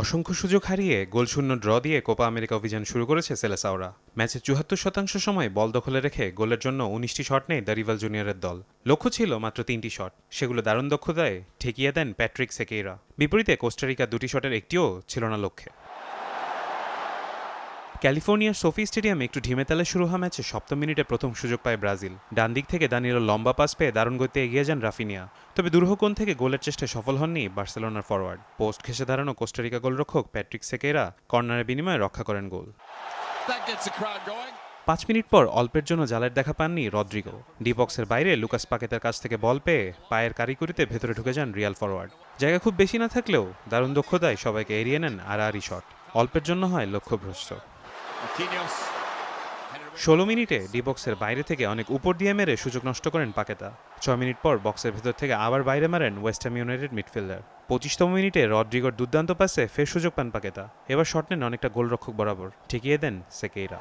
অসংখ্য সুযোগ হারিয়ে গোলশূন্য ড্র দিয়ে কোপা আমেরিকা অভিযান শুরু করেছে সেলেসাওরা। ম্যাচে চুয়াত্তর শতাংশ সময় বল দখলে রেখে গোলের জন্য উনিশটি শট নেয় দ্য রিভাল জুনিয়রের দল। লক্ষ্য ছিল মাত্র তিনটি শট। সেগুলো দারুণ দক্ষতায় ঠেকিয়ে দেন প্যাট্রিক সেকেইরা। বিপরীতে কোস্টারিকা দুটি শটের একটিও ছিল না লক্ষ্যে। ক্যালিফোর্নিয়ার সোফি স্টেডিয়ামে একটু ঢিমে তালে শুরু হওয়া ম্যাচে সপ্তম মিনিটে প্রথম সুযোগ পায় ব্রাজিল। ডান দিক থেকে দানিলো লম্বা পাস পেয়ে দারুণ গতিতে এগিয়ে যান রাফিনিয়া। তবে দুরূহকোণ থেকে গোলের চেষ্টায় সফল হননি বার্সেলোনার ফরওয়ার্ড পোস্ট ঘেসে দাঁড়ানো কোস্টারিকা গোলরক্ষক প্যাট্রিক সেকেরা কর্নারের বিনিময়ে রক্ষা করেন গোল. পাঁচ মিনিট পর অল্পের জন্য জালের দেখা পাননি রদ্রিগো। ডিবক্সের বাইরে লুকাস পাকেতের কাছ থেকে বল পেয়ে পায়ের কারিকুরিতে ভেতরে ঢুকে যান রিয়াল ফরওয়ার্ড জায়গা খুব বেশি না থাকলেও দারুণ দক্ষতায় সবাইকে এড়িয়ে নেন আর আড়াআড়ি শট। অল্পের জন্য হয় লক্ষ্যভ্রষ্ট. ষোলো মিনিটে ডিবক্সের বাইরে থেকে অনেক উপর দিয়ে মেরে সুযোগ নষ্ট করেন পাকেতা। ছয় মিনিট পর বক্সের ভেতর থেকে আবার বাইরে মারেন ওয়েস্ট হ্যাম ইউনাইটেড মিডফিল্ডার। পঁচিশতম মিনিটে রড্রিগোর দুর্দান্ত পাসে ফের সুযোগ পান পাকেতা। এবার শট নেন অনেকটা গোলরক্ষক বরাবর। ঠেকিয়ে দেন সেকেইরা।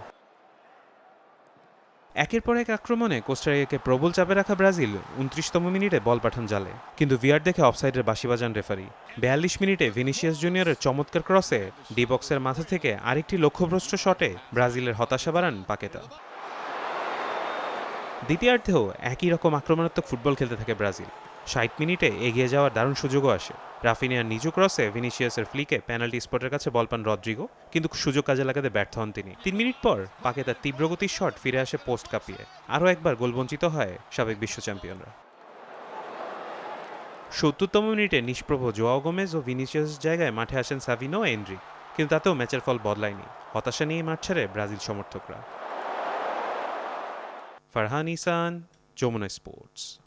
একের পর এক আক্রমণে কোস্টারিকাকে প্রবল চাপে রাখা ব্রাজিল উনত্রিশতম মিনিটে বল পাঠান জালে। কিন্তু ভিআর দেখে অফসাইডের বাসি বাজান রেফারি। বিয়াল্লিশ মিনিটে ভিনিসিয়াস জুনিয়রের চমৎকার ক্রসে ডিবক্সের মাথা থেকে আরেকটি লক্ষ্যভ্রষ্ট শটে ব্রাজিলের হতাশা বাড়ান পাকেতা। দ্বিতীয়ার্ধেও একই রকম আক্রমণাত্মক ফুটবল খেলতে থাকে ব্রাজিল। ষাট মিনিটে এগিয়ে যাওয়ার দারুণ সুযোগও আসে। রাফিনিয়ার নিচু ক্রসে ভিনিসিয়াসের ফ্লিকে পেনাল্টি স্পটের কাছে বল পান রদ্রিগো, কিন্তু সুযোগ কাজে লাগাতে ব্যর্থ হন তিনি। তিন মিনিট পর পাকে তার তীব্রগতির শট ফিরে আসে পোস্ট কাঁপিয়ে। আরও একবার গোলবঞ্চিত হয় সাবেক বিশ্ব চ্যাম্পিয়নরা। সত্তরতম মিনিটে নিষ্প্রভ জোয়াও গোমেজ ও ভিনিসিয়াস জায়গায় মাঠে আসেন সাভিনো এন্ড্রি কিন্তু তাতেও ম্যাচের ফল বদলায়নি। হতাশা নিয়ে মাঠ ছাড়ে ব্রাজিল সমর্থকরা। Farhani San, Jomona Sports.